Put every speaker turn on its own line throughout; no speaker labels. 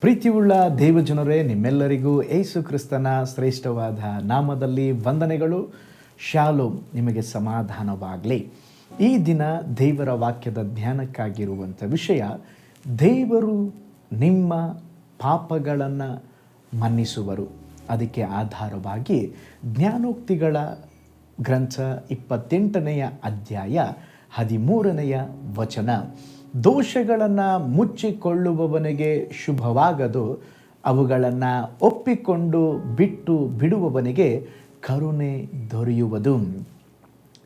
ಪ್ರೀತಿಯುಳ್ಳ ದೇವಜನರೇ, ನಿಮ್ಮೆಲ್ಲರಿಗೂ ಏಸು ಕ್ರಿಸ್ತನ ಶ್ರೇಷ್ಠವಾದ ನಾಮದಲ್ಲಿ ವಂದನೆಗಳು. ಶಾಲು ನಿಮಗೆ ಸಮಾಧಾನವಾಗಲಿ. ಈ ದಿನ ದೇವರ ವಾಕ್ಯದ ಧ್ಯಾನಕ್ಕಾಗಿರುವಂಥ ವಿಷಯ, ದೇವರು ನಿಮ್ಮ ಪಾಪಗಳನ್ನು ಮನ್ನಿಸುವರು. ಅದಕ್ಕೆ ಆಧಾರವಾಗಿ ಜ್ಞಾನೋಕ್ತಿಗಳ ಗ್ರಂಥ ಇಪ್ಪತ್ತೆಂಟನೆಯ ಅಧ್ಯಾಯ ಹದಿಮೂರನೆಯ ವಚನ. ದೋಷಗಳನ್ನು ಮುಚ್ಚಿಕೊಳ್ಳುವವನಿಗೆ ಶುಭವಾಗದು, ಅವುಗಳನ್ನು ಒಪ್ಪಿಕೊಂಡು ಬಿಟ್ಟು ಬಿಡುವವನಿಗೆ ಕರುಣೆ ದೊರೆಯುವುದು.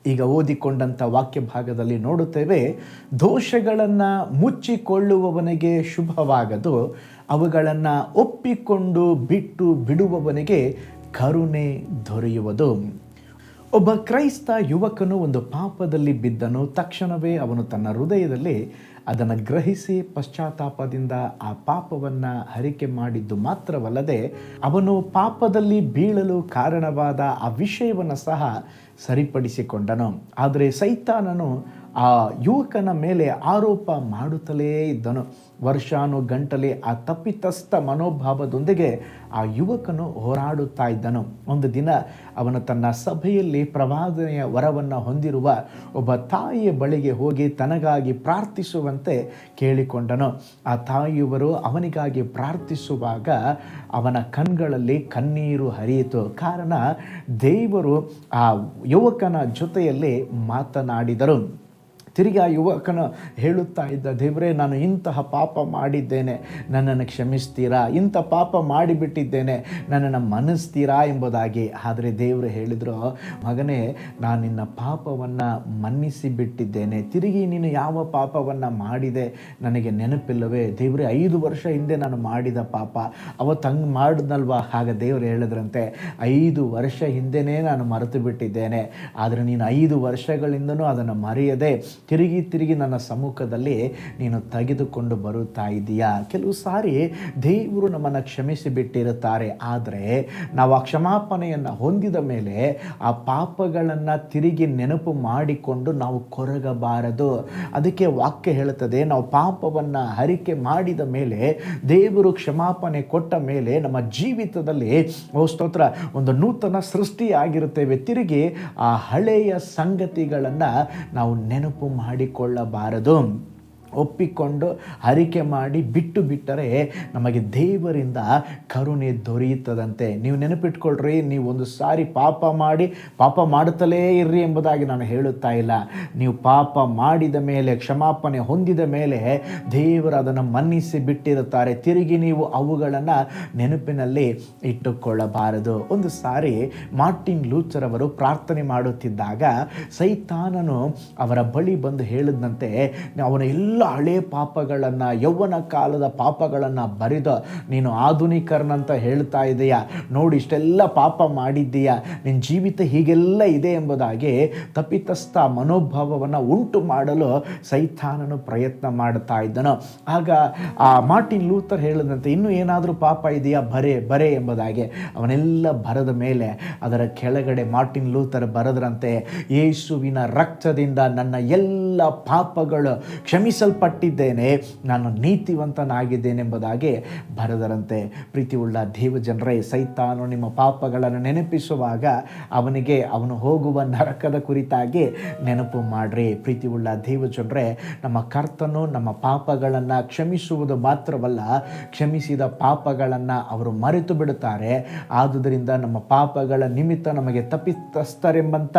ಈಗ ಓದಿಕೊಂಡಂಥ ವಾಕ್ಯ ಭಾಗದಲ್ಲಿ ನೋಡುತ್ತೇವೆ, ದೋಷಗಳನ್ನು ಮುಚ್ಚಿಕೊಳ್ಳುವವನಿಗೆ ಶುಭವಾಗದು, ಅವುಗಳನ್ನು ಒಪ್ಪಿಕೊಂಡು ಬಿಟ್ಟು ಬಿಡುವವನಿಗೆ ಕರುಣೆ ದೊರೆಯುವುದು. ಒಬ್ಬ ಕ್ರೈಸ್ತ ಯುವಕನು ಒಂದು ಪಾಪದಲ್ಲಿ ಬಿದ್ದನು. ತಕ್ಷಣವೇ ಅವನು ತನ್ನ ಹೃದಯದಲ್ಲಿ ಅದನ್ನು ಗ್ರಹಿಸಿ ಪಶ್ಚಾತ್ತಾಪದಿಂದ ಆ ಪಾಪವನ್ನು ಹರಿಕೆ ಮಾಡಿದ್ದು ಮಾತ್ರವಲ್ಲದೆ ಅವನು ಪಾಪದಲ್ಲಿ ಬೀಳಲು ಕಾರಣವಾದ ಆ ವಿಷಯವನ್ನು ಸಹ ಸರಿಪಡಿಸಿಕೊಂಡನು. ಆದರೆ ಸೈತಾನನು ಆ ಯುವಕನ ಮೇಲೆ ಆರೋಪ ಮಾಡುತ್ತಲೇ ಇದ್ದನು. ವರ್ಷಾನು ಗಂಟಲೆ ಆ ತಪ್ಪಿತಸ್ಥ ಮನೋಭಾವದೊಂದಿಗೆ ಆ ಯುವಕನು ಹೋರಾಡುತ್ತಾ ಇದ್ದನು. ಒಂದು ದಿನ ಅವನು ತನ್ನ ಸಭೆಯಲ್ಲಿ ಪ್ರವಾದನೆಯ ವರವನ್ನು ಹೊಂದಿರುವ ಒಬ್ಬ ತಾಯಿಯ ಬಳಿಗೆ ಹೋಗಿ ತನಗಾಗಿ ಪ್ರಾರ್ಥಿಸುವಂತೆ ಕೇಳಿಕೊಂಡನು. ಆ ತಾಯಿಯವರು ಅವನಿಗಾಗಿ ಪ್ರಾರ್ಥಿಸುವಾಗ ಅವನ ಕಣ್ಗಳಲ್ಲಿ ಕಣ್ಣೀರು ಹರಿಯಿತು. ಕಾರಣ ದೇವರು ಆ ಯುವಕನ ಜೊತೆಯಲ್ಲಿ ಮಾತನಾಡಿದರು. ತಿರುಗಿ ಆ ಯುವಕನು ಹೇಳುತ್ತಾ ಇದ್ದ, ದೇವರೇ, ನಾನು ಇಂತಹ ಪಾಪ ಮಾಡಿದ್ದೇನೆ. ನನ್ನನ್ನು ಕ್ಷಮಿಸ್ತೀರಾ? ಇಂಥ ಪಾಪ ಮಾಡಿಬಿಟ್ಟಿದ್ದೇನೆ. ನನ್ನನ್ನು ಮನ್ನಿಸ್ತೀರಾ ಎಂಬುದಾಗಿ. ಆದರೆ ದೇವರು ಹೇಳಿದರು, ಮಗನೇ, ನಾನು ನಿನ್ನ ಪಾಪವನ್ನು ಮನ್ನಿಸಿ ಬಿಟ್ಟಿದ್ದೇನೆ ತಿರುಗಿ ನೀನು ಯಾವ ಪಾಪವನ್ನು ಮಾಡಿದೆ? ನನಗೆ ನೆನಪಿಲ್ಲವೇ. ದೇವರೇ, ಐದು ವರ್ಷ ಹಿಂದೆ ನಾನು ಮಾಡಿದ ಪಾಪ. ಅವತ್ತು ಹಂಗೆ ಮಾಡಿದ್ನಲ್ವಾ? ಆಗ ದೇವರು ಹೇಳಿದ್ರಂತೆ, ಐದು ವರ್ಷ ಹಿಂದೆನೇ ನಾನು ಮರೆತು ಬಿಟ್ಟಿದ್ದೇನೆ ಆದರೆ ನೀನು ಐದು ವರ್ಷಗಳಿಂದನೂ ಅದನ್ನು ಮರೆಯದೆ ತಿರುಗಿ ತಿರುಗಿ ನನ್ನ ಸಮ್ಮುಖದಲ್ಲಿ ನೀನು ತೆಗೆದುಕೊಂಡು ಬರುತ್ತಾ ಇದೆಯಾ? ಕೆಲವು ಸಾರಿ ದೇವರು ನಮ್ಮನ್ನು ಕ್ಷಮಿಸಿ ಬಿಟ್ಟಿರುತ್ತಾರೆ ಆದರೆ ನಾವು ಆ ಕ್ಷಮಾಪಣೆಯನ್ನು ಹೊಂದಿದ ಮೇಲೆ ಆ ಪಾಪಗಳನ್ನು ತಿರುಗಿ ನೆನಪು ಮಾಡಿಕೊಂಡು ನಾವು ಕೊರಗಬಾರದು. ಅದಕ್ಕೆ ವಾಕ್ಯ ಹೇಳುತ್ತದೆ, ನಾವು ಪಾಪವನ್ನು ಹರಿಕೆ ಮಾಡಿದ ಮೇಲೆ, ದೇವರು ಕ್ಷಮಾಪಣೆ ಕೊಟ್ಟ ಮೇಲೆ ನಮ್ಮ ಜೀವಿತದಲ್ಲಿ, ಓ ಸ್ತೋತ್ರ, ಒಂದು ನೂತನ ಸೃಷ್ಟಿಯಾಗಿರುತ್ತೇವೆ. ತಿರುಗಿ ಆ ಹಳೆಯ ಸಂಗತಿಗಳನ್ನು ನಾವು ನೆನಪು ಮಾಡಿಕೊಳ್ಳಬಾರದು. ಒಪ್ಪಿಕೊಂಡು ಹರಿಕೆ ಮಾಡಿ ಬಿಟ್ಟು ಬಿಟ್ಟರೆ ನಮಗೆ ದೇವರಿಂದ ಕರುಣೆ ದೊರೆಯುತ್ತದಂತೆ. ನೀವು ನೆನಪಿಟ್ಕೊಳ್ರಿ, ನೀವು ಒಂದು ಸಾರಿ ಪಾಪ ಮಾಡಿ, ಪಾಪ ಮಾಡುತ್ತಲೇ ಇರ್ರಿ ಎಂಬುದಾಗಿ ನಾನು ಹೇಳುತ್ತಾ ಇಲ್ಲ. ನೀವು ಪಾಪ ಮಾಡಿದ ಮೇಲೆ, ಕ್ಷಮಾಪಣೆ ಹೊಂದಿದ ಮೇಲೆ ದೇವರು ಅದನ್ನು ಮನ್ನಿಸಿ ಬಿಟ್ಟಿರುತ್ತಾರೆ. ತಿರುಗಿ ನೀವು ಅವುಗಳನ್ನು ನೆನಪಿನಲ್ಲಿ ಇಟ್ಟುಕೊಳ್ಳಬಾರದು. ಒಂದು ಸಾರಿ ಮಾರ್ಟಿನ್ ಲೂಚರ್ ಅವರು ಪ್ರಾರ್ಥನೆ ಮಾಡುತ್ತಿದ್ದಾಗ ಸೈತಾನನು ಅವರ ಬಳಿ ಬಂದು ಹೇಳಿದಂತೆ, ಅವನ ಎಲ್ಲ ಹಳೆ ಪಾಪಗಳನ್ನು, ಯೌವನ ಕಾಲದ ಪಾಪಗಳನ್ನು ಬರೆದ, ನೀನು ಆಧುನಿಕರ್ನಂತ ಹೇಳ್ತಾ ಇದೆಯಾ? ನೋಡಿ, ಇಷ್ಟೆಲ್ಲ ಪಾಪ ಮಾಡಿದ್ದೀಯಾ? ನಿನ್ನ ಜೀವಿತ ಹೀಗೆಲ್ಲ ಇದೆ ಎಂಬುದಾಗಿ ತಪ್ಪಿತಸ್ಥ ಮನೋಭಾವವನ್ನು ಉಂಟು ಮಾಡಲು ಸೈತಾನನು ಪ್ರಯತ್ನ ಮಾಡ್ತಾ ಇದ್ದನು. ಆಗ ಆ ಮಾರ್ಟಿನ್ ಲೂಥರ್ ಹೇಳಿದಂತೆ, ಇನ್ನೂ ಏನಾದರೂ ಪಾಪ ಇದೆಯಾ? ಬರೆ ಬರೆ ಎಂಬುದಾಗಿ. ಅವನೆಲ್ಲ ಬರದ ಮೇಲೆ ಅದರ ಕೆಳಗಡೆ ಮಾರ್ಟಿನ್ ಲೂಥರ್ ಬರೆದ್ರಂತೆ, ಯೇಸುವಿನ ರಕ್ತದಿಂದ ನನ್ನ ಎಲ್ಲ ಪಾಪಗಳು ಕ್ಷಮಿಸಲ್ಪಟ್ಟಿದ್ದೇನೆ ನಾನು ನೀತಿವಂತನಾಗಿದ್ದೇನೆಂಬುದಾಗಿ ಬರೆದರಂತೆ. ಪ್ರೀತಿಯುಳ್ಳ ದೇವ ಜನರೇ ಸೈತಾನು ನಿಮ್ಮ ಪಾಪಗಳನ್ನು ನೆನಪಿಸುವಾಗ ಅವನಿಗೆ ಅವನು ಹೋಗುವ ನರಕದ ಕುರಿತಾಗಿ ನೆನಪು ಮಾಡ್ರಿ. ಪ್ರೀತಿಯುಳ್ಳ ದೇವ ಜನರೇ ನಮ್ಮ ಕರ್ತನು ನಮ್ಮ ಪಾಪಗಳನ್ನು ಕ್ಷಮಿಸುವುದು ಮಾತ್ರವಲ್ಲ, ಕ್ಷಮಿಸಿದ ಪಾಪಗಳನ್ನು ಅವರು ಮರೆತು ಬಿಡುತ್ತಾರೆ ಆದುದರಿಂದ ನಮ್ಮ ಪಾಪಗಳ ನಿಮಿತ್ತ ನಮಗೆ ತಪ್ಪಿತಸ್ಥರೆಂಬಂಥ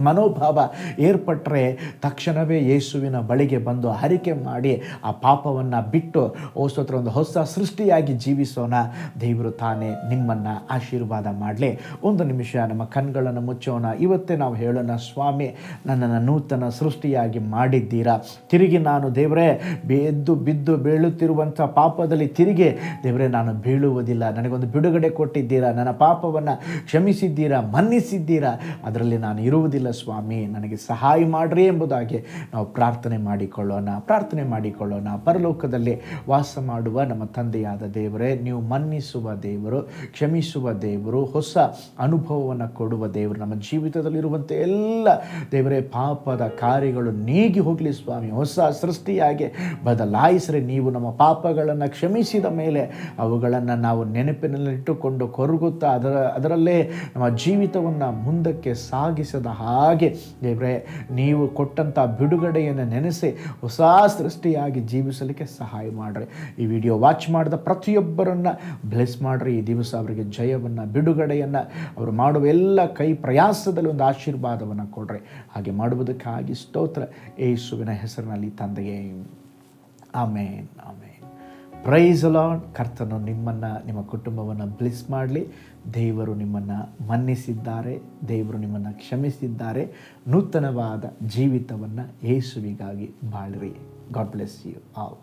ಮನೋಭಾವ ಏರ್ಪಟ್ಟರೆ ತಕ್ಷಣವೇ ಯೇಸುವಿನ ಬಳಿಗೆ ಬಂದು ಹರಿಕೆ ಮಾಡಿ ಆ ಪಾಪವನ್ನು ಬಿಟ್ಟು ಓಸ್ತೋತ್ರ ಒಂದು ಹೊಸ ಸೃಷ್ಟಿಯಾಗಿ ಜೀವಿಸೋಣ. ದೇವರು ತಾನೇ ನಿಮ್ಮನ್ನು ಆಶೀರ್ವಾದ ಮಾಡಲಿ. ಒಂದು ನಿಮಿಷ ನಮ್ಮ ಕಣ್ಗಳನ್ನು ಮುಚ್ಚೋಣ. ಇವತ್ತೇ ನಾವು ಹೇಳೋಣ, ಸ್ವಾಮಿ, ನನ್ನನ್ನು ನೂತನ ಸೃಷ್ಟಿಯಾಗಿ ಮಾಡಿದ್ದೀರಾ? ತಿರುಗಿ ನಾನು, ದೇವರೇ ಎದ್ದು ಬಿದ್ದು ಬೀಳುತ್ತಿರುವಂಥ ಪಾಪದಲ್ಲಿ ತಿರುಗಿ, ದೇವರೇ, ನಾನು ಬೀಳುವುದಿಲ್ಲ. ನನಗೊಂದು ಬಿಡುಗಡೆ ಕೊಟ್ಟಿದ್ದೀರಾ? ನನ್ನ ಪಾಪವನ್ನು ಕ್ಷಮಿಸಿದ್ದೀರಾ? ಮನ್ನಿಸಿದ್ದೀರಾ? ಅದರಲ್ಲಿ ನಾನು ಇರುವುದಿಲ್ಲ. ಇಲ್ಲ ಸ್ವಾಮಿ, ನನಗೆ ಸಹಾಯ ಮಾಡಿರಿ ಎಂಬುದಾಗಿ ನಾವು ಪ್ರಾರ್ಥನೆ ಮಾಡಿಕೊಳ್ಳೋಣ ಪ್ರಾರ್ಥನೆ ಮಾಡಿಕೊಳ್ಳೋಣ. ಪರಲೋಕದಲ್ಲಿ ವಾಸ ಮಾಡುವ ನಮ್ಮ ತಂದೆಯಾದ ದೇವರೇ, ನೀವು ಮನ್ನಿಸುವ ದೇವರು, ಕ್ಷಮಿಸುವ ದೇವರು, ಹೊಸ ಅನುಭವವನ್ನು ಕೊಡುವ ದೇವರು ನಮ್ಮ ಜೀವಿತದಲ್ಲಿರುವಂತೆ ಎಲ್ಲ ದೇವರೇ, ಪಾಪದ ಕಾರ್ಯಗಳು ನೀಗಿ ಹೋಗಲಿ ಸ್ವಾಮಿ. ಹೊಸ ಸೃಷ್ಟಿಯಾಗಿ ಬದಲಾಯಿಸ್ರೆ. ನೀವು ನಮ್ಮ ಪಾಪಗಳನ್ನು ಕ್ಷಮಿಸಿದ ಮೇಲೆ ಅವುಗಳನ್ನು ನಾವು ನೆನಪಿನಲ್ಲಿಟ್ಟುಕೊಂಡು ಕೊರಗುತ್ತಾ ಅದರ ಅದರಲ್ಲೇ ನಮ್ಮ ಜೀವಿತವನ್ನು ಮುಂದಕ್ಕೆ ಸಾಗಿಸದ ಹಾಗೆ ದೇವರೇ, ನೀವು ಕೊಟ್ಟಂಥ ಬಿಡುಗಡೆಯನ್ನು ನೆನೆಸಿ ಹೊಸ ಸೃಷ್ಟಿಯಾಗಿ ಜೀವಿಸಲಿಕ್ಕೆ ಸಹಾಯ ಮಾಡ್ರಿ. ಈ ವಿಡಿಯೋ ವಾಚ್ ಮಾಡಿದ ಪ್ರತಿಯೊಬ್ಬರನ್ನು ಬ್ಲೆಸ್ ಮಾಡಿರಿ. ಈ ದಿವಸ ಅವರಿಗೆ ಜಯವನ್ನು, ಬಿಡುಗಡೆಯನ್ನು, ಅವರು ಮಾಡುವ ಎಲ್ಲ ಕೈ ಪ್ರಯಾಸದಲ್ಲಿ ಒಂದು ಆಶೀರ್ವಾದವನ್ನು ಕೊಡ್ರಿ. ಹಾಗೆ ಮಾಡುವುದಕ್ಕಾಗಿ ಸ್ತೋತ್ರ. ಏಸುವಿನ ಹೆಸರಿನಲ್ಲಿ ತಂದೆಯೇ. ಆಮೇನ್ ಆಮೇನ್. ಪ್ರೈಸ್ ಲಾರ್ಡ್ ಕರ್ತನು ನಿಮ್ಮನ್ನು, ನಿಮ್ಮ ಕುಟುಂಬವನ್ನು ಬ್ಲಿಸ್ ಮಾಡಲಿ. ದೇವರು ನಿಮ್ಮನ್ನು ಮನ್ನಿಸಿದ್ದಾರೆ. ದೇವರು ನಿಮ್ಮನ್ನು ಕ್ಷಮಿಸಿದ್ದಾರೆ. ನೂತನವಾದ ಜೀವಿತವನ್ನು ಯೇಸುವಿಗಾಗಿ ಬಾಳ್ರಿ. God bless you all